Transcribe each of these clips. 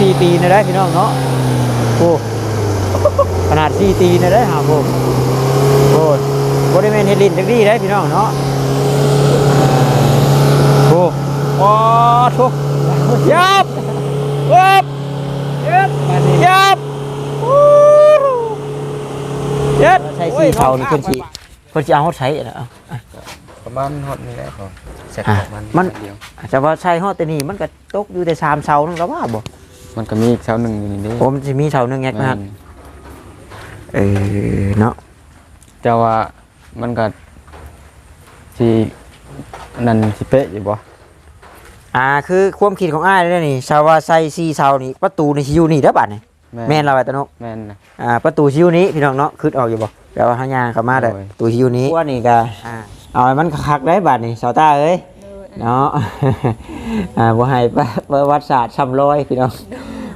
สี่ตีนะได้พี่น้องเนาะโอ้ขนาดสี่ตีนะได้หาผมโอ้บริเวณเฮลินจักดีได้พี่น้องเนาะโอ้โอ้ทุกยับยับยับยับอู้ยับใช้สี่เท่านี่เพิ่นสิเพิ่นสิเอาเฮาใช้นะเอาประมาณฮอดนี่แหละพอเสร็จอะประมันเดียวอาจจะว่าใช้ฮอดแต่นี่มันก็ตกอยู่แต่สามเสานั่นก็ว่าบ่ มันก็มีอีกเสาหนึ่งอยู่นี่เด้ผมสิมีเสาหนึงแงกนะครับแม่นเออเนาะแต่ว่ามันก็สินั่นสิเป๊ะอยู่บ่อ่าคือความคิดของอ้ายเลยนี่ชาวว่าใส่ซีเสานี่ประตูนี่สิอยู่นี่เด้อบัดนี่แม่นเราไอ้ตะนกแม่นนะ อ่าประตูสิอยู่นี้พี่น้องเนาะคิดออกอยู่บ่เดี๋ยวเฮาย่างเข้ามาเด้อโอ้ย ประตูสิอยู่นี้ว่านี่ก็อ่าเอาให้มันคักๆได้บัดนี่สาวตาเอ้ย เนาะอ่าบ่ให้ประวัติศาสตร์ซ้ำรอยพี่น้อง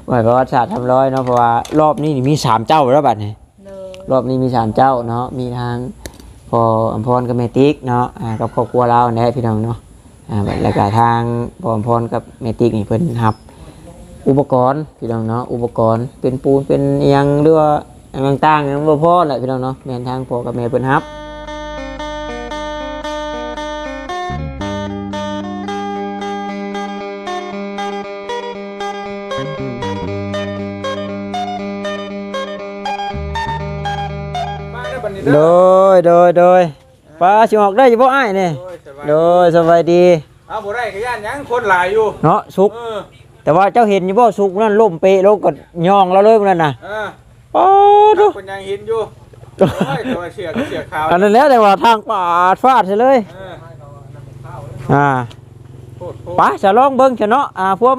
บ่ให้ประวัติศาสตร์ซ้ำรอยเนาะเพราะว่ารอบนี้นี่มีสามเจ้าแล้วบัดนี่เลยรอบนี้มีสามเจ้าเนาะมีทางพออัมพรกับเมติกเนาะอ่ากับครอบครัวเราเนี่ยพี่น้องเนาะอ่าแล้วก็ทางพออัมพรกับเมติกนี่เพิ่นรับอุปกรณ์พี่น้องเนาะอุปกรณ์เป็นปูนเป็นอิหยังหรือว่าอิหยังต่างๆอิหยังบ่พอแหละพี่น้องเนาะแม่นทางพ่อกับแม่เพิ่นรับ โดยโดยโดยป้าสิออกได้อยู่บ่อ้ายนี่โดยสบายดีเอาบ่ได้ก็ย่านหยังคนหลายอยู่เนาะสุกเออแต่ว่าเจ้าเห็นอยู่บ่สุกนั่นล่มเปะลงก็ย่องเราเลยมันนั่นน่ะเออป้าดคนยังเห็นอยู่โอ้ยแต่ว่าเสียก็เสียขาวอันนั้นแล้วแต่ว่าทางป่าดฟาดใช่เลยเอออ่าโคตรโคตรไป้าจะลองเบิ่งเถอะเนาะอ่าพวก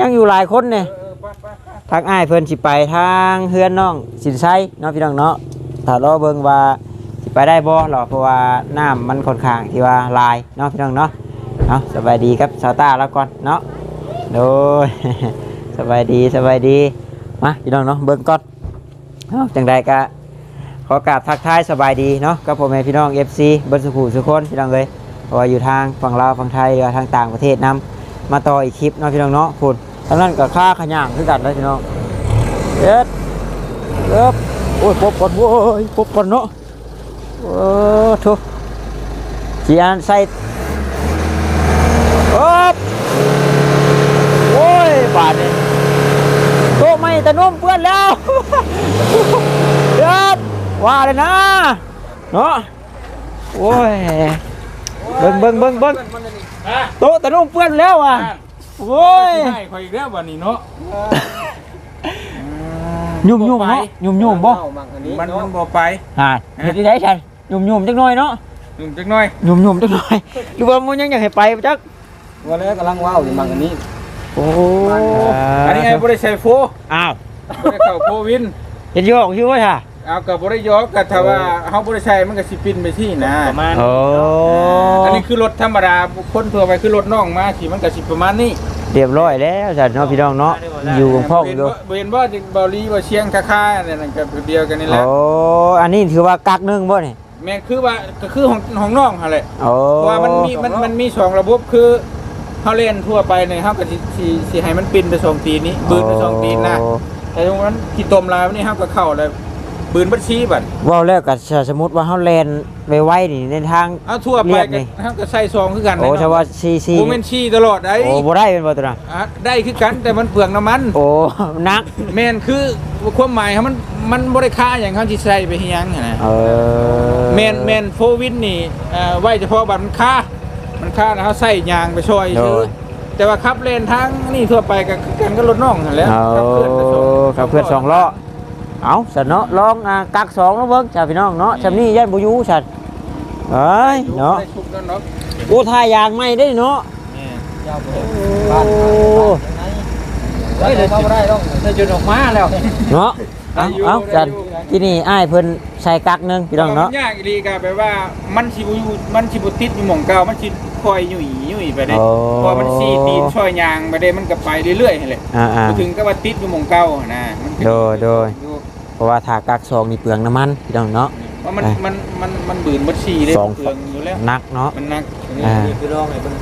ยังอยู่หลายคนเนี่ยเออไปไปไปทางอ้ายเพิ่นสิไปทางเฮือนน้องสินไซเนาะพี่น้องเนาะ ถ้ารอเบิ่งว่าสิไปได้บ่หรอเพราะว่าน้ำมันค่อนข้างที่ว่าลายเนาะพี่น้องเนาะเนาะสบายดีครับชาวต้าแล้วก่อนเนาะโดยสบายดีสบายดีมาพี่น้องเนาะเบิ่งก่อนเนาะจังใดก็ขอกราบทักทายสบายดีเนาะกับพ่อแม่พี่น้อง FC เบิดสุขุสุคนพี่น้องเลยเพราะว่าอยู่ทางฝั่งลาวฝั่งไทยหรือทางต่างประเทศนํมาต่ออีกคลิปเนาะพี่น้องเนาะพูดทางนั้นก็ค่าขย่างคือกันเลยพี่น้องเอ็ดเอิบ อ้ยปบก่อนโว้ยปบก่อนเนาะโอ้ทุเจียนใส่อ๊บโอ้ยบาดนี่โต๊ะไม่ตะนุ่มเปื้อนแล้วเอ็ดว่าเลยนะเนาะโอ้ยเบิ่งเบิ่งเบิ่งเบิ่งฮะโต๊ะตะนุ่มเปื้อนแล้วอะโอ้ยสิให้ข่อยอีกแล้วบัดนี้เนาะ ยุ่มยุ่มเนาะยุ่มยุ่มบ่มันมันบ่ไปอ่าเห็นที่ไหนฉันยุ่มยุ่มจักหน่อยเนาะยุ่งจักหน่อยยุ่มยุ่มจักหน่อยหรือว่ามันยังอยากให้ไปบ่จักวันนี้กำลังว้าวอยู่มังอันนี้โอ้อันนี้ไงบ่ได้ใส่โฟอ้าวบ่ได้เข้าโควินเห็นโยกชื่อว่าค่ะเอาก็บ่ได้ยกก็ถ้าว่าเฮาบ่ได้ใช้มันก็สิปินไปที่นะประมาณโอ้อันนี้คือรถธรรมดาคนทั่วไปคือรถน้องมาสิมันก็สิประมาณนี้ เรียบร้อยแล้วจ้ะเนาะพี่น้องเนาะอยู่กับพ่อเห็นอยู่ว่าเห็นว่าเบาลีว่าเชียงคาๆนั่นนะก็เดียวกันนี่แหโอ้ละอันนี้ถือว่ากักหนึงบ่นี่แม่นคือว่าก็คือของของน้องหั่นแหละโอ้เพราะว่ามันมีมันมันมีสองระบบคือเฮาเล่นทั่วไปเนี่ยเฮาก็สิสิสิให้มันปินไปสองตีนนี้บืนไปสองตีนนะโอ้แต่ตรงนั้นที่ต้มลายนี่เฮาก็เข้าแล้ว บืนบัดชี้บัดเว้าแล้วก็สมมุติว่าเฮาแล่นไปไว้นี่ในทาง เอาทั่วไปเรียบก็นี่เฮาก็ใส่ซองคือกันโอ้นะชาวว่าซีซีบ่แม่นชี้ตลอดได้โอ้บ่ได้เป็นบ่ตัวน่ะอะได้คือกันแต่มันเปลืองน้ำมันโอ้นัก แม่นคือความหมายเขามันมันบ่ได้ค่าอย่างเขาสิใส่ไปเฮ็ดหยังหั้นนะ เออแมนแมนโฟวินนี่เอ่อไว้เฉพาะบัตรมันค่ามันค่านะเขาใส่ยางไปช่วยโดซื้อยแต่ว่าขับเลนทั้งนี่ทั่วไปกับกันก็รถน่องนั่นแหล้วเอาขับเคลื่อนสองล้อ เอาสันเนาะลองอ่ากักสองแล้วเบิ่งจ้าพี่น้องเนาะชำนี้ย่านบุยูสันเอ้ยเนาะได้ชุบแล้วเนาะโอ้ทายางไม่ได้เนาะโอ้เฮ้ยเดี๋ยวเข้าบ่ได้ต้องได้จนออกมาแล้วเนาะเอาเอาจันที่นี่อ้ายเพิ่นใส่กักหนึงพี่น้องเนาะยากอีหลีก็แปลว่ามันสิบ่อยู่มันสิบ่ติดอยู่หม่องเก่ามันสิคอยยุ่ยยุ่ยไปเด้โอ้เพอมันซีตีนช่อยยางไปเด้มันก็ไปเรื่อยๆนั่นแหละอ่าอ่าบ่ถึงก็ว่าติดอยู่หม่องเก่านะมันก็โดยโดย เพราะว่าถ้ากักสองนี่เปลืองน้ำมันพี่น้องเนาะเพราะมันมันมันมันบืนบัดซีเด้สอง เปลืองอยู่แล้วหนักเนาะ มันหนักอ่า นี่คือร้องไอ้เพิ่น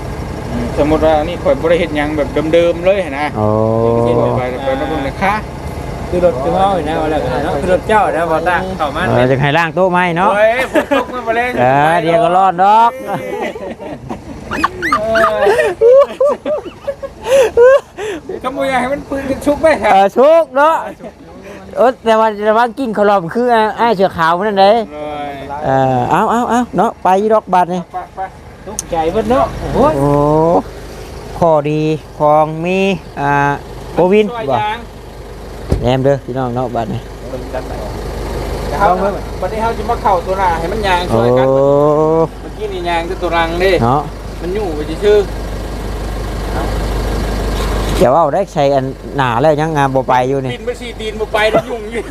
อสมมุติว่านี่ข่อยบ่ได้เฮ็ดหยังแบบเดิมๆเลยนะโอ้เฮ็ดไปไปไปบนราคาคือรถคือเฮาอยู่นะว่าแล้วกันเนาะคือรถเจ้านะบ่ตาเข้ามาเออจะให้ล่างโต๊ะไหมเนาะโอ้ยฝนตกมาบ่เล่นเออเดี๋ยวก็รอดดอก ก็บ่อยากให้มันปืนกันชุกไปคเอรับอชุกเนาะ เออแต่ว่าแต่ว่ากินขาวหลอมคือไอ้ายเสือขาวนั่นเด้เลยเออเอาเอาเอาเนาะไปดอกบาทนี่ไปไปทุกใจเบิดเนาะโอ้ยโอ้ข้อดีของมีอ่าโควินช่วยบ่ยางแหนมเด้อพี่น้องเนาะบาทนี่เฮาบัดนี้เฮาจะมาเข้าตัวหน้าให้มันยางโอ้ช่วยกันเมื่อกี้นี่ยางคือตัวรังเด้เนาะมันอยู่ไปชื่อเดี๋ยวเอาได้ใช้อันหนาแล้วยังงานบ่ไปอยู่นี่ตีนไปสี่ตีนบ่ไปแล้วยุ่งอยู่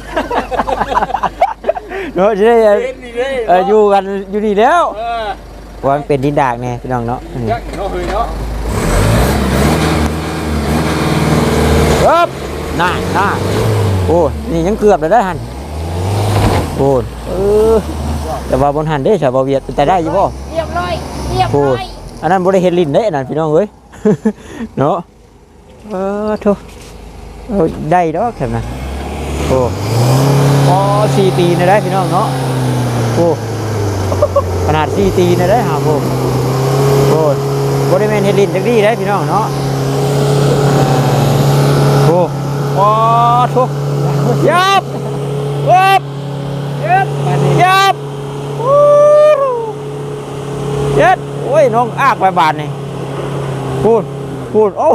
เนาะจะได้เล่นนี่เด้เอออยู่กันอยู่นี่แล้วเออว่ามันเป็นดินดากแน่พี่น้องเนาะอืมยักเนาะเฮ้ยเนาะปึ๊บน่าน่าโอ้นี่ยังเกือบเลยได้หันโอ้เออแต่ว่าบนหันได้ชาวบาเวียดแต่ได้อยู่บ่เรียบร้อยเรียบโอ้ร้อยอันนั้นบ่ได้เฮ็ดลิ้นได้อันนั้นพี่น้องเอ้ยเนาะ เออโธ่เอาได้ดอกแค่นั้นโอ้พอสี่ตีนได้พี่น้องเนาะโอ้ขนาดสี่ตีนได้หาผมโอ้บ่ได้แม่นเฮดลิ้นจักดีได้พี่น้องเนาะโอ้โอ้โธ่ยับวับยับยับเย็ดโอ้ยน้องอากไปบาทนี่พูด พูดโอ้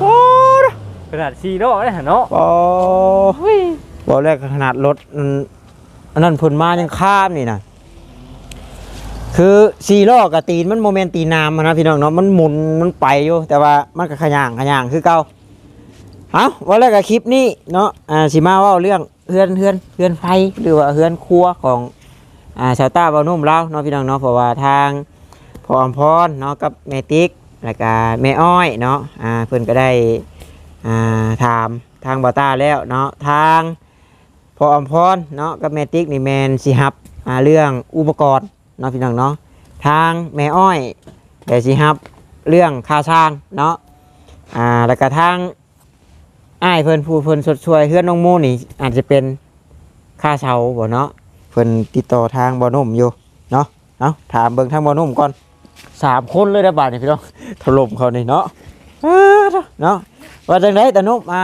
โหขนาด4เนาะได้หั่นเนาะโอ้ยบอกแรกขนาดรถอันอันนั้นผลมายังข้ามนี่นะคือสี่ล้อกับตีนมันโมเมนต์ตีนน้ำอะนะพี่น้องเนาะมันหมุนมันไปอยู่แต่ว่ามันก็ขย่างขย่างคือเก่าเอาวันแรกกับคลิปนี้เนาะอ่าสิมาเว่าเรื่องเฮือนเฮือนเฮือนไฟหรือว่าเฮือนครัวของอ่าชาวต้าเบานุ่มเราเนาะพี่น้องเนาะเพราะว่าทางพออมพรเนาะกับแม่ติ๊ก แล้วก็แม่อ้อยเนาะอ่าเพิ่นก็ได้อ่าถามทางบอต้าแล้วเนาะทางพออมพรเนาะกับแมติกนี่แมนสิฮับอ่าเรื่องอุปกรณ์เนาะพี่น้องเนาะทางแม่อ้อยแต่สิฮับเรื่องค่าช่างเนาะอ่าแล้วก็ทางอ้ายเพิ่นผู้เพิ่นสดช่วยเฮือนน้องโมนี่อาจจะเป็นค่าเช่าบ่เนาะเพิ่นติดต่อทางบ่อนุ่มอยู่เนาะเนาะถามเบิ่งทางบ่อนุ่มก่อน สามคนเลยนะบาดนี่พี่น้องถล่มเขานี่เนาะเอ้อเนาะว่าจังไดตะนุมา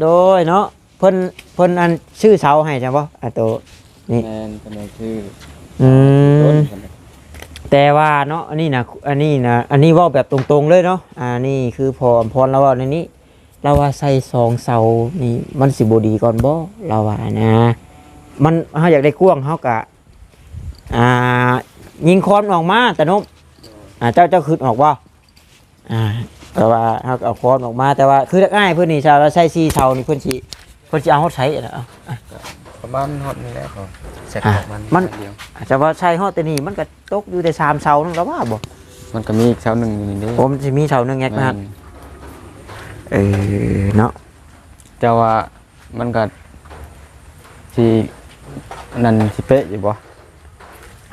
โดยเนาะเพิ่นเพิ่นอันชื่อเสาให้จังบ่อะตัวนี่แม่นเป็นชื่ออืมต้นแต่ว่าเนาะอันนี้นะอันนี้นะอันนี้เว้าแบบตรงๆเลยเนาะอ่านี่คือพออำพรเราเว้าในนี้ เราว่าใส่สองเสานี่มันสิบ่ดีก่อนบ่เราว่านะ มันเฮาอยากได้กว้างเฮากะอ่ายิงคอนออกมาตะนุ อ่าเจ้าเจ้าคืนออกบ่อ่าแต่ว่าเฮาก็เอาคอนออกมาแต่ว่าคือง่ายเพิ่นนี่ชาวเราใช้ซีเสานี่เพิ่นสิเพิ่นสิเอาเฮาใช้นะเอา ประมาณฮอดนี่แหละก็เสร็จอะของมันมัน เดียวอาจจะว่าใช้เฮาแต่นี่มันก็ตกอยู่แต่สามเสานั่นแล้วว่าบ่มันก็มีอีกเสาหนึ่งอยู่นี่เด้ผมสิมีเสาหนึงแยกนะแม่ฮะนเออเนาะแต่ว่ามันก็ที่นั่นสิเป๊ะอยู่บ่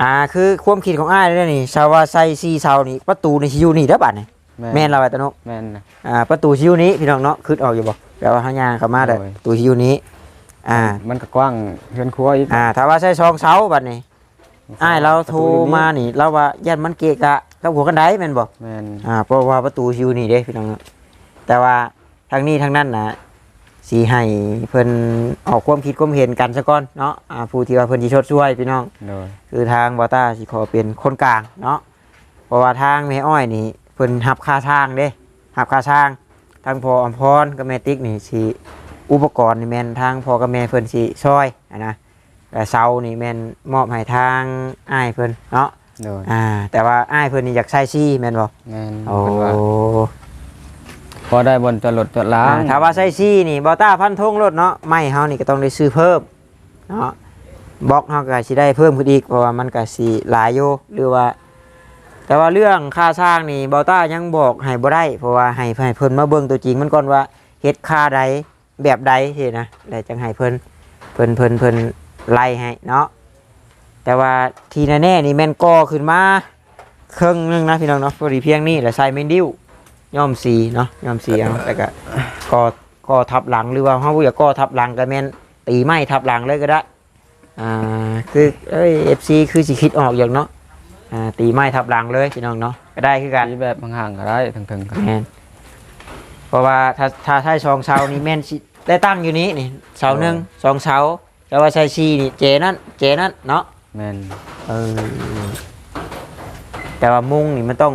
อ่าคือความคิดของอ้ายเลยนี่ชาวว่าใส่ซีเสานี่ประตูนี่สิอยู่นี่เด้อบัดนี่แม่นเราไว้ตะนุแม่นนะ อ่าประตูชิวนี้พี่น้องเนาะขึ้นออกอยู่บ่แปลว่าห้างยางเข้ามาได้โดยประตูชิวนี้อ่า มันก็กว้างเฮือนครัวอีกอ่าถ้าว่าใช้ซองเสาบัดนี้อ้ายเราโทรมานี่เราว่ายันมันเกะกะกับหัวกันไดแม่นบ่ แม่นอ่าเพราะว่าประตูชิวนี่เด้พี่น้องเนาะแต่ว่าทางนี้ทางนั้นน่ะ สีให้เพิ่นออกความคิดความเห็นกันซะก่อนเนาะอ่าผู้ที่ว่าเพิ่นสิชดช่วยพี่น้อง โดยคือทางบอต้าสิขอเป็นคนกลางเนาะเพราะว่าทางแม่อ้อยนี่เพิ่นหับค่าทางเด้หับค่าทางทางพออมพรกับแม่ติ๊กนี่สิอุปกรณ์นี่แม่นทางพ่อกับแม่เพิ่นสิช่วยอะนะแต่เสานี่แม่นมอบให้ทางอ้ายเพิ่นเนาะโดยอ่าแต่ว่าอ้ายเพิ่นนี่อยากใช้ซี่แม่นบ่แม่นโอ้เพิ่นว่าพ อได้บนจรดจดล้าอ่างถ้าว่าใช้ซี่นี่บอต้าพันธงรถเนาะไม้เฮานี่ก็ต้องได้ซื้อเพิ่มเนาะบล็อกเฮาก็สิได้เพิ่มขึ้นอีกเพราะว่ามันก็สิหลายอยู่หรือว่า แต่ว่าเรื่องค่าสร้างนี่บอต้ายังบอกให้บ่ได้เพราะว่าให้ให้เพิ่นมาเบิ่งตัวจริงมันก่อนว่าเฮ็ดค่าใดแบบใดเฮ็ดนะแล้วจังให้เพิ่นเพิ่นเพิ่นเพิ่นไล่ให้เนาะแต่ว่าทีแน่ๆนี่แม่นก่อขึ้นมาเครื่องนึงนะพี่น้องเนาะพอดีเพียงนี่แหละใส่เมนดิว ย่อมสีเนาะย่อมสีเอาแล้วก็ก็ก็ทับหลังหรือว่าเฮาบ่อยากก็ทับหลังก็แม่นตีไม้ทับหลังเลยก็ได้อ่าคือเอ้ย FC คือสิคิดออกอย่างเนาะอ่าตีไม้ทับหลังเลยพี่น้องเนาะก็ได้คือกันสีแบบห่างๆก็ได้ถึงๆก็แม่นเพราะว่าถ้าถ้าใช้สองเสานี่แม่นสิได้ตั้งอยู่นี้นี่เสาหนึ่งสองเสาแต่ว่าใช้ชีนี่เจนั่นเจนั่นเนาะแม่นเออแต่ว่ามุงนี่มันต้อง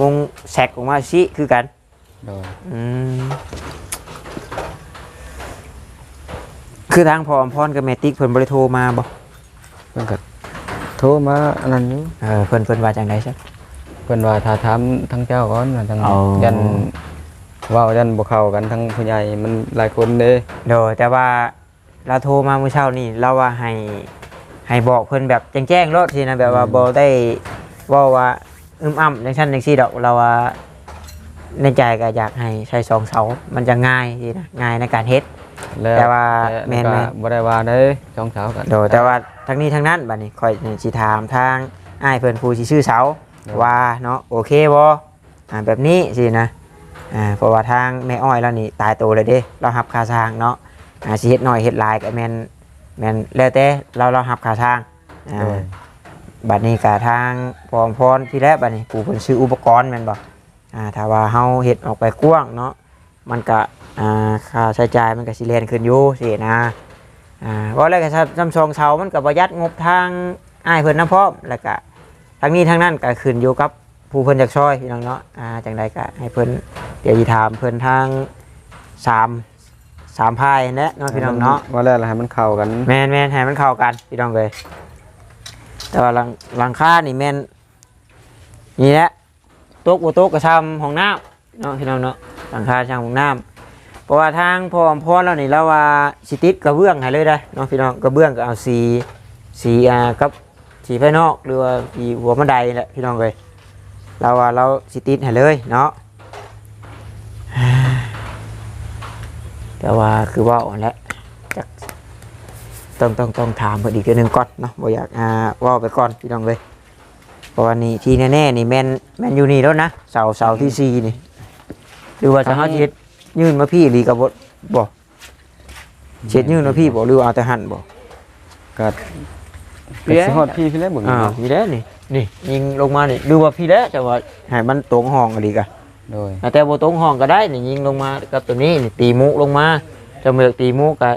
มุงแสกออกมาสิคือกันโดยอืมคือทางพออมพรกับแมติกเพิ่นบริโทรมาบ่เพิ่นก็โทรมาอันนั้นอยู่เออเพิ่นเพิ่นว่าจังไดซะเพิ่นว่าถ้าถามทั้งเจ้าก่อนว่าทั้งเอายัยันเว้ายันบ่เข้ากันทั้งผู้ใหญ่มันหลายคนเด้โดยแต่ว่าเราโทรมาเมื่อเช้านี่เราว่าให้ให้บอกเพิ่นแบบแจ้งๆรถสินะแบบว่าบ่ได้เว่าว่า อึมอ้ำจังซั่นจังซี่ดอกเราว่าในใจก็อยากให้ใช้สองเสา มันจะง่ายสินะง่ายในการเฮ็ดแล้วแต่ว่าแม่แม่นนๆบ่ได้ว่าเด้สองสาวกัน โดยแต่ว่าทั้งนี้ทั้งนั้นบัดนี้คอยสิถามทางอ้ายเพิ่นผู้สิชื่อเสาว่าเนาะโอเคบ่อ่าแบบนี้สินะอ่าเพราะว่าทางแม่อ้อยแล้วนี่ตายตัวเลยเด้เราหับค่าทางเนาะอ่าสิเฮ็ดน้อยเฮ็ดหลายก็แม่นแม่นแล้วแต่เราเราหับค่าทางอ่า โดย บัดนี้ก็ทางพรพรที่แรกบัดนี้ผู้เพิ่นซื้ออุปกรณ์แม่นบ่อ่าถ้าว่าเฮาเฮ็ดออกไปกว้างเนาะมันก็อ่าค่าใช้จ่ายมันก็สิแล่นขึ้นอยู่สินะอ่าว่าแล้วก็ซัมซองเสามันก็ประหยัดงบทางอ้ายเพิ่นน้ำพร้อมแล้วก็ทางนี้ทางนั้นก็ขึ้นอยู่กับผู้เพิ่นจากซอยพี่น้องเนาะอ่าจังใดก็ให้เพิ่นเดี๋ยวสิถามเพิ่นทางสามสามพายนั่นแหละเนาะพี่น้องเนาะว่าแล้วล่ะให้มันเข้ากันแม่นแม่นให้มันเข้ากันพี่น้องเลย แต่ว่าหลังหลังคานี่แม่นนี่แหละโต๊ะบ่โต๊ะก็ซ้ำห้องน้ำเนาะพี่น้องเนาะหลังคาช่างห้องน้ำเพราะว่าทางพออมพรแล้วนี่เราว่าสิติดกระเบื้องให้เลยได้เนาะพี่น้องกระเบื้องก็เอาสีสีอ่ากับสีภายนอกหรือว่าสีหัวบันไดแหละพี่น้องเลยเราว่าเราสิติดให้เลยเนาะแต่ว่าคือว่าอ่อนแล้วจัก ต้องต้องต้องถามเพิ่นอีกเทื่อหนึงก่อนเนาะบ่อยากอ่าเว่าไปก่อนพี่น้องเลยเพราะว่านี่ที่แน่ๆนี่แม่นแม่นอยู่นี่แล้วนะเสาเสาที่สี่นี่หรือว่าจะเฮาสิเฮ็ดยื่นมาพี่หรือกับบ่บ่เช็ดยื่นมาพี่บ่หรือว่าเอาแต่หั่นบ่ ก็ก็สิฮอดพี่พี่แล้วบ่มีอ่าเนาะพี่แล้วนี่นี่ยิงลงมานี่หรือว่าพี่แล้วแต่ว่าให้มันตรงห้องอะดีกะโดยแต่บ่ตรงห้องก็ได้นี่ยิงลงมากับตัวนี้นี่ตีมุลงมาจะเมือกตีมุก็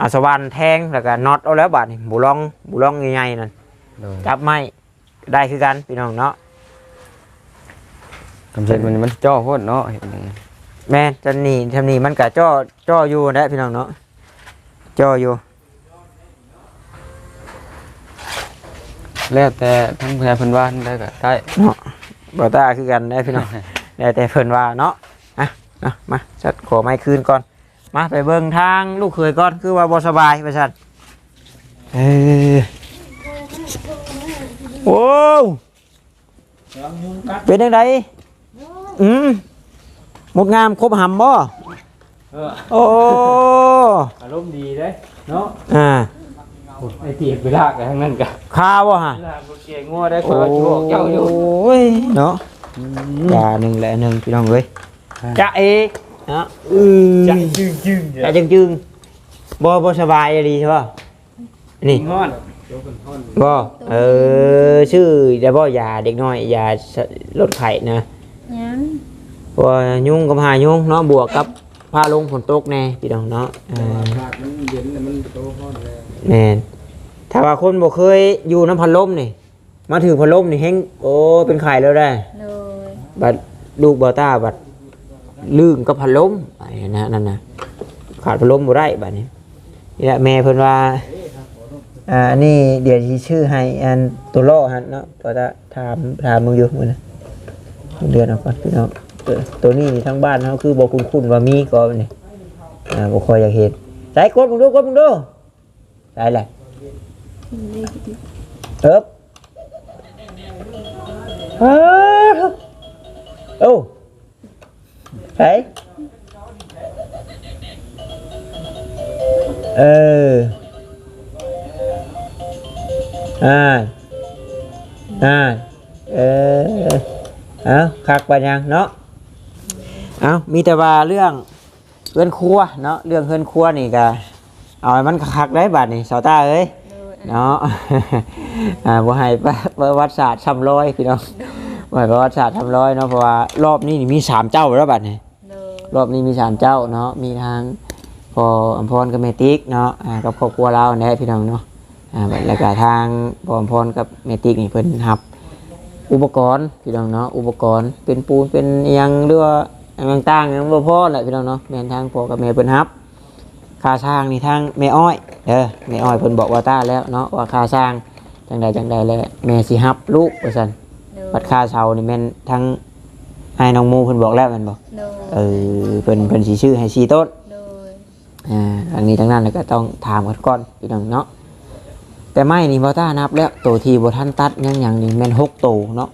อาสวรรค์แทงแล้วก็น็อตเอาแล้วบาดนี่บุลองบุลองใหญ่ๆนั่นโดยจับไม้ได้คือกันพี่น้องเนาะกำเช็ดมันมันจ่อโพดเนาะเห็นหยังแม่นจันนี่ทำนี่มันกะจ่อจ่ออยู่นะพี่น้องเนาะจ่ออยู่ แล้วแต่ทั้งผู้ใหญ่เพิ่นว่าได้ก็ได้เนาะบ่ตาคือกันได้พี่น้องได้แต่เพิ่นว่าเนาะอะเนาะมาจัดขอไม้คืนก่อน มาไปเบิ่งทางลูกเขยก่อนคือว่าบ่สบายประชันเออโอ้วเป็นจังไดอืมหมดงามครบหำบ่เออโอ้อารมณ์ดีเด้เนาะอ่าไอ้เตียกไปลากไปทางนั้นกะข้าวบ่ฮะลากบ่เก่งงัวได้คนว่าสิบอกเจ้าอยู่โอ้ยเนาะจาหนึ่งแหละหนึ่งพี่น้องเอ้ยจะเอก เนาะอือจังจึงจึงจะจึงจึงๆบ่บ่สบายดีใช่ป่ะนี่งอนบ่เออชื่อจะบ่ยาเด็กน้อยยาลดไข้นะยังเพราะว่ายุงกับหายุงเนาะบวกกับพาลงฝนตกแน่พี่น้องเนาะเออมันเย็นมันโตฮ้อนแล้วแม่นถ้าว่าคนบ่เคยอยู่น้ำพัดลมนี่มาถือพัดลมนี่เฮงโอ้เป็นไข้แล้วได้เลยบัดลูกบอต้าบัด ลื่นกับพัดลมไอ้นะนั่นนะขาดพัดลมบ่ได้บัดนี้นี่แหละแม่เพิ่นว่าอ่านนี้เดี๋ยวสิชื่อให้อันตัวล่อหันเนาะบอต้าถามถามมึงอยู่มื้อนะเดือนเอาก่อนพี่น้องตัวนี้ทั้งบ้านเฮาคือบ่คุ้นว่ามีก็นี่อ่าบ่คอยอยากเห็นใส่กดมึงดูกดมึงดูใส่แหละเอิบเอิบโอ้ ไหนเอออ่าอ่าเอออเอาคักปยังเนาะเอามีแต่ว่าเรื่องเฮือนครัวเนาะเรื่องเฮือนครัวนี่ก็เอามันคักได้บัดนี่สาวตาเอ้ยเนาะอ่าบ่ให้ประประวัติศาสตร์ซ้ำร้อยพี่น้องบ่ให้ประวัติศาสตร์ซ้ำร้อยเนาะเพราะว่ารอบนี้นี่มีสามเจ้าแล้วบัดนี้โดย รอบนี้มีสามเจ้าเนาะมีทางพออัมพรกับเมติกเนาะอ่ากับครอบครัวเราเนี่ยพี่น้องเนาะอ่าแล้วก็ทางพออัมพรกับเมติกนี่เพิ่นรับอุปกรณ์พี่น้องเนาะอุปกรณ์เป็นปูนเป็นอิหยังหรือว่าอันต่างๆยังบ่พอแหละพี่น้องเนาะแม่นทางพ่อกับแม่เพิ่นรับค่าสร้างนี่ทางแม่อ้อยเด้อแม่อ้อยเพิ่นบอกว่าตาแล้วเนาะว่าค่าสร้างจังใดจังใดแล้วแม่สิรับลูกว่าซั่นโดยบัดค่าเช่านี่แม่นทาง ให้น้องหมูเพิ่นบอกแล้วแม่นบ่โดยเออเพิ่นเพิ่นสิชื่อให้สีต้นโดยอ่าอันนี้ทั้งนั้นแล้วก็ต้องถามกันก่อนพี่น้องเนาะแต่ไม่นี่บ่ต้านับแล้วโตวที่บ่ทันตัดยังหยังนี่แม่น6โตวเนาะ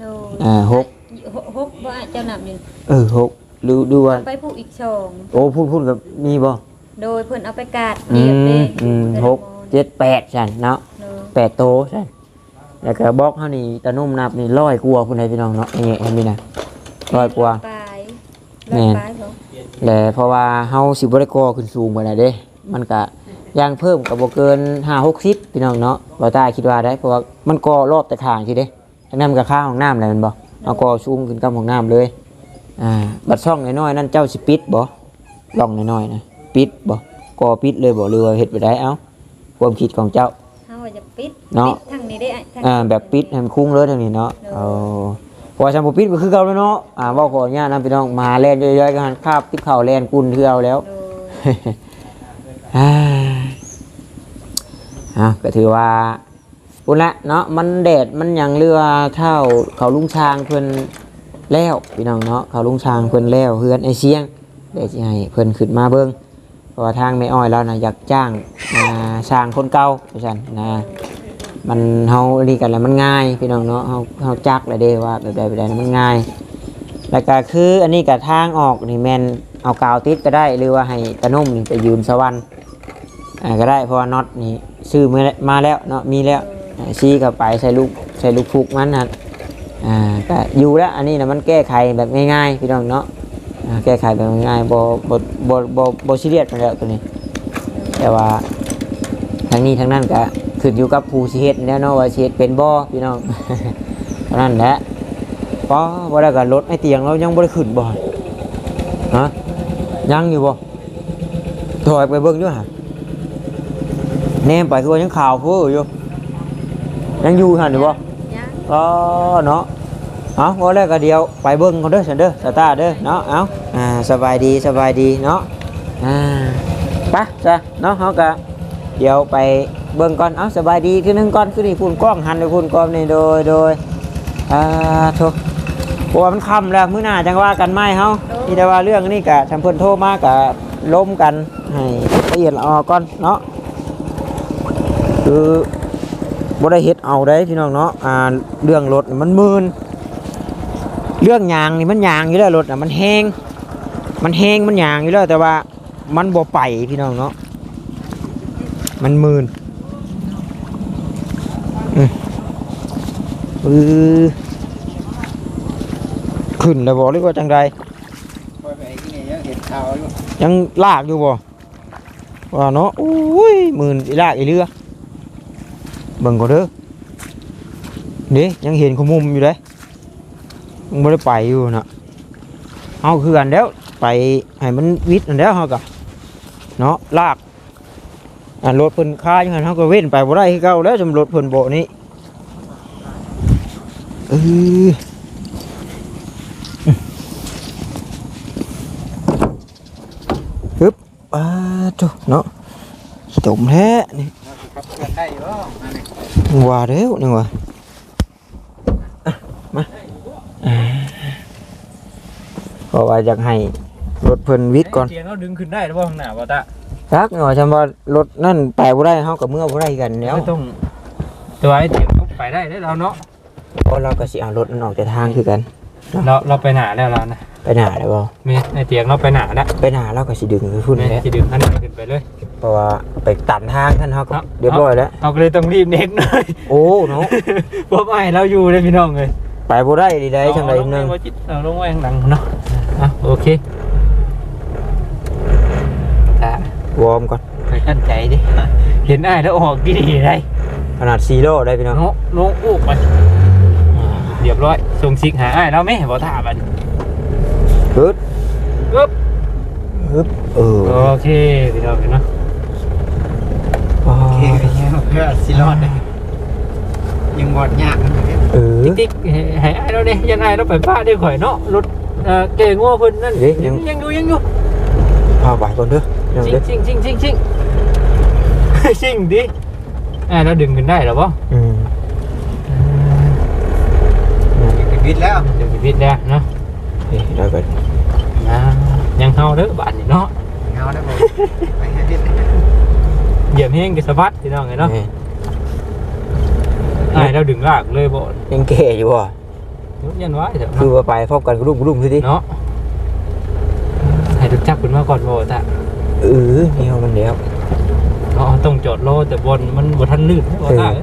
โดยอ่าหกหกหกว่าเจ้าหนับหนึ่งเออหกดูดูว่าไปผูกอีกสองโอ้พูดพูดกับมีบ่โดยเพิ่นเอาไปกาดอืเรียบมเด้อืมหกเจ็ดแปดซั่นเนาะโดยแปดโตวซั่นแล้วก็บอกเฮานี่ตะนุ่มนับนี่ร้อยกว่าพุ่นใดพี่น้องเนาะอย่างเงี้ยเห็นมั้ยนะ ร้อยกว่า ปลายแม่ ร้อยนปลายเหรอและเพราะว่าเฮาสิบ่ได้ก่อขึ้นสูงบ่ได้เด้ มันก็ย่างเพิ่มก็บ่เกิน5 60พี่น้องเนาะบ่ตาคิดว่าได้เพราะว่ามันก่อรอบแต่ข้างสิเด้ทั้งนั้นมันก็ข้างห้องน้ำแล้วแม่นบ่เอาก่อสูงขึ้นกับห้องน้ำเลยอ่าบัดช่องน้อยๆนั่นเจ้าสิปิดบ่ร่องน้อยๆนะปิดบ่ก่อปิดเลยบ่หรือว่าเฮ็ดไปได้เอ้าความคิดของเจ้า เฮาว่าจะปิดเนาะ ปิดทางนี้ได้ทาง อ่าแบบปิดให้มันคุ้งเลยทางนี้เนาะเอา พอฉันบ่ปิดก็คือเก่าแล้วเนาะอ่าเว้าขออนุญาตนะพี่น้องมาแล่นย่อยๆกันคาบติดข้าแล่นกุนคือเอาแล้วโดยอ่าอะก็ถือว่าปุ่นละเนาะมันแดดมันหยังเรือเท่าเขาลุงช้างเพิ่นแล้วพี่น้องเนาะเขาลุงช้างเพิ่นแล้วเฮือนไอเสียงเดี๋ยวให้เพิ่นขึ้นมาเบิ่งเพราะว่าทางไม่อ้อยแล้วนะอยากจ้างมาสร้างคนเก่าเพราะฉะนั้นนะ มันเฮาดีกันแล้วมันง่ายพี่น้องเนาะเฮาเฮาจักเลยเด้ว่าแบบใดแบบใดนะมันง่าย แล้วก็คืออันนี้กับทางออกนี่แมนเอากาวติดก็ได้หรือว่าให้ตะนุ่มนี่ไปยืนสวรรค์ก็ได้เพราะว่าน็อตนี่ซื้อมามาแล้วเนาะมีแล้วอ่าชี้เข้าไปใส่ลูกใส่ลูกฟุกมันนะอ่าก็อยู่แล้วอันนี้นะมันแก้ไขแบบง่ายๆพี่น้องเนาะแก้ไขแบบง่ายๆบ่บ่บ่บ่ซีเรียสไปแล้วตัวนี้ แต่ว่า ทั้งนี้ทั้งนั้นก็ขึ้นอยู่กับผู้สิเฮ็ดแล้วเนาะว่าสิเฮ็ดเป็นบ่พี่น้องเท่านั้นแหละป้าบ่ได้กับรถไอ้เตียงเรายังบ่ได้ขึ้นบ่ฮะยังอยู่บ่ถอยไปเบิ่งด้วยฮะแนมไปคือว่ายังข่าวเพ้ออยู่ยังอยู่หั่นอยู่บ่ยังอ๋อเนาะเอาบ่ได้ก็เดียวไปเบิ่งเขาเด้อซั่นเด้อสตาร์เด้อเนาะเอาอ่าสบายดีสบายดีเนาะอ่าไปจ้ะเนาะเฮาก็ เดี๋ยวไปเบิ่งก่อน เอาสบายดีคือหนึงก่อนคือนี่พุ่นกล้องหันไปพุ่นกล้องนี่โดยโดยอ่าโถเพราะว่ามันค่ำแล้วมื้อหน้าจังว่ากันไหมเฮาที่แต่ว่าเรื่องนี้กะทำเพิ่นโทรมากกะล้มกันให้ละเอียดออก่อนเนาะคือบ่ได้เฮ็ดเอาได้พี่น้องเนาะอ่าเรื่องรถมันมืนเรื่องยางนี่มันยางอยู่แล้วรถน่ะมันแห้งมันแห้งมันยางอยู่แล้วแต่ว่ามันบ่ไปพี่น้องเนาะ มันมืนอืออขึ้นแล้วบอกเลยว่าจังไปไปที่นี่ยังลากอยู่บ่ว่าเนาะโอ้ยมื่นอีลากอีเรือเบิ่งก็เด้อนี่ยังเห็นขมุมอยู่เด้ยังบ่ได้ไปอยู่นะเฮาคือกันแล้วไปให้มันวิทย์นั่นแล้วเฮาก็เนาะลาก อ่ารถเพิ่นค้าจังซั่นเฮาก็เว้นไปบ่ได้คือเก่าแล้วสำรถเพิ่นโบนี้เออฮึบอ่าจุเนาะขี้ตมแท้นี่ว่าเร็วนี่ว่ามาเพราะว่าอยากให้รถเพิ่นวิทย์ก่อนเตียงเราดึงขึ้นได้หรือเปล่าข้างหน้าบ่ตา ซักหน่อยจำว่ารถนั่นไปบ่ได้เฮากับเมื่อบ่ได้กันแล้วไม่ต้องตัวไอ้เตียงก็ไปได้ได้เราเนาะเพราะเราก็สิเอารถนั่นออกจากทางคือกัน เราเราไปหนาแล้วเรานะไปหน้าได้บ่มีไอ้เตียงเราไปหนาแล้วไปหน้าเราก็สิดึงไปพุ่นแม่แหล้วจะดึงอันนี้ขึ้นไปเลย เพราะว่าไปตัดทางท่านเขาก็ครับเรียบร้อยแล้วเอาก็เลยต้องรีบเน็กหน่อยโอ้เนาะบ่ไม่ให้เราอยู่เลยพี่น้องเลยไปบ่ได้ดีได้จังใดนึงเอาลไว้จิตเอาลงไว้ข้างหลังเนาะอะโอเคตา วอร์มก่อนไปตั้งใจดิ เห็นอ้ายแล้วออกดีๆได้ขนาดซีโร่ได้พี่น้องโน้โน้อู้ไปอ่าเรียบร้อยส่งซิกหาอ้ายแล้วไหมบ่ท่าบัดฮึดปึ๊บฮึบเออโอเคพี่น้องเนาะอ๋อเพื่อสิรอดเลยยังบอดยากนะเออติ๊กๆให้ให้อ้ายเราเด้ยันอ้ายเราไปป้าได้ข่อยเนาะรถเอ่อเก่งงัวเพิ่นนั่นเอ๊ะยังยังอยู่ยังอยู่พาไปก่อนเด้อยัง ชิเด้งอชิงชิงชิงชิงชิงดิอ้ายเราดึงขึ้นได้หรอปะอืมวิทย์แล้วดึงชีวิตได้เนาะนี่ได้ก่อนอ่ายังเฮาเด้อบาดนี่เนาะเงาได้ผมไปให้วิทย์เหยียบเฮงกับสะพัดพี่น้องไงเนาะนี่อ้ายเราดึงลากเลยบ่ยังเก๋อยู่อะยันไว้เถอะคือว่าไปพบกันกระดุมกระดุมคือดิเนาะให้รู้จักคุณมาก่อนบ่ตะ เออนี่เอามันแล้วเนาะต้องจอดรอแต่บนมันบ่ทันลื่นบ่ตะเออ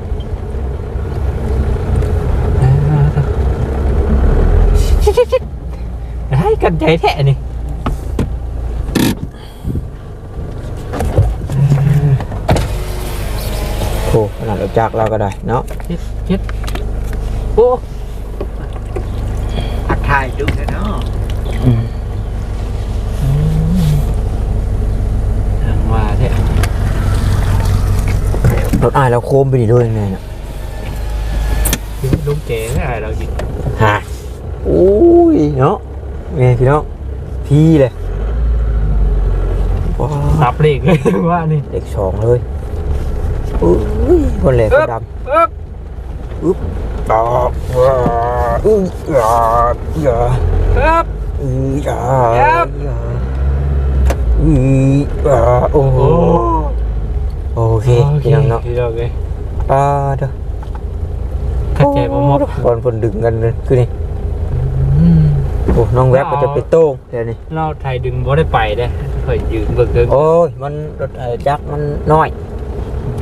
เอ้ยอ่าเถอะได้กันใจแท้นี่โอ้ขนาดเราจักเราก็ได้เนาะเจ็ดเจ็ดโอ้ ทักทายดูเนาะ ทางว่าแท้ รถอายเราโค้มไปดีด้วยยังไงน่ะลุงเก๋ไม่อะไรเราจริงฮะโอ้ยเนาะไงพี่น้องพี่เลยว้าสับเลขเลยว่านี่เด็กสองเลยอุ้ยคนเหล็กคนดำเอ๊บอึ๊บตอกว้าอึ้งอย่าอย่าเอ๊บอืออย่าครับอย่าอืออย่าโอ้ โหโอ้โอเคพี่น้องเนาะพี่น้องเลยปาเด้อขัดใจบ่หมดบอลคนดึงกันเลยคือนี่อืมโอ้น้องแวบก็จะไปโต้งเดี๋ยวนี้เราไทยดึงบ่ได้ไปเด้เคยยืนเบิกเกินโอ้ยมันรถไถจักรมันน้อย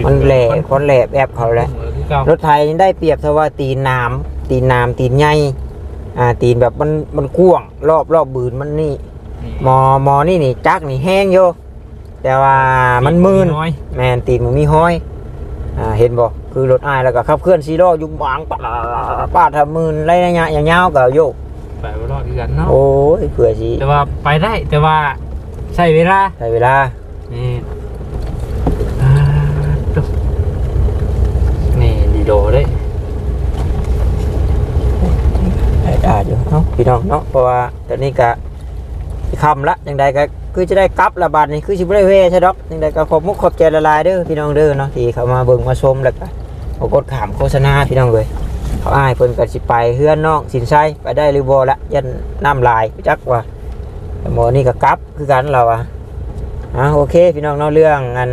มันแหล่คนแหล่แอบเขาแหละคือเก่ารถไถยังได้เปรียบเท่าว่าตีนน้ำตีนน้ำตีนใหญ่อ่าตีนแบบมันมันกว้างรอบรอบบืนมันนี่มอมอนี่นี่จักนี่แห้งโย แต่ว่ามันมืนน้อยแมนตีนมันมีห้อยอ่าเห็นบ่คือรถอ้ายแล้วก็ขับเคลื่อนซีโร่ยุบบางปาดปาดทำมืนไรระยะยาวๆก็โยกไปบ่รอดคือกันเนาะโอ้ยเผื่อสิแต่ว่าไปได้แต่ว่าใช้เวลาใช้เวลานี่อ่าตุ๊บนี่ดีโดเด้ได้ได้อยู่เนาะพี่น้องเนาะเพราะว่าตอนนี้ก็สิค่ำละยังใดก็ คือจะได้กลับละบาดนี่คือสิบ่ได้เวใช่ดอกยังใดก็ขอบมุกขอบใจละลายเด้อพี่น้องเด้อเนาะที่เข้ามาเบิ่งมาชมแล้วก็เอากดขามโฆษณาพี่น้องเลยเขาอ้ายเพิ่นก็สิไปเฮือนน้องสินไซไปได้หรือบ่ละยันน้ำลายจักว่าแต่หมอนี่ก็กลับคือกันเราอะอะโอเค พี่น้องเนาะเรื่องอัน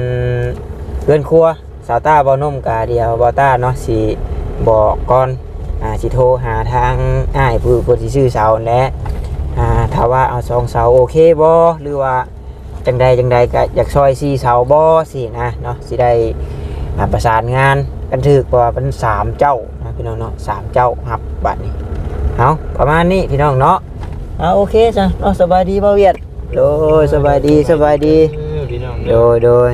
เรือนครัวสาวต้าบ่นุ่มกาเดียวบ่ต้าเนาะสิบอกก่อนอ่าสิโทรหาทางอ้ายผู้ผู้ที่ชื่อเสาแหละ อ่าถ้าว่าเอาสองเสาโอเคบ่หรือว่าจังใดจังใดก็อยากซอยสี่เสาบ่สินะเนาะสิได้อ่าประสานงานกันถึกเพราะว่าเป็นสามเจ้านะพี่น้องเนาะสามเจ้าหับบัดนี้เอาประมาณนี้พี่น้องเนาะเอาโอเคจ้ะเนาะสบายดีบ่เวียดโดยสบายดีสบายดีเออพี่น้องโดยโดย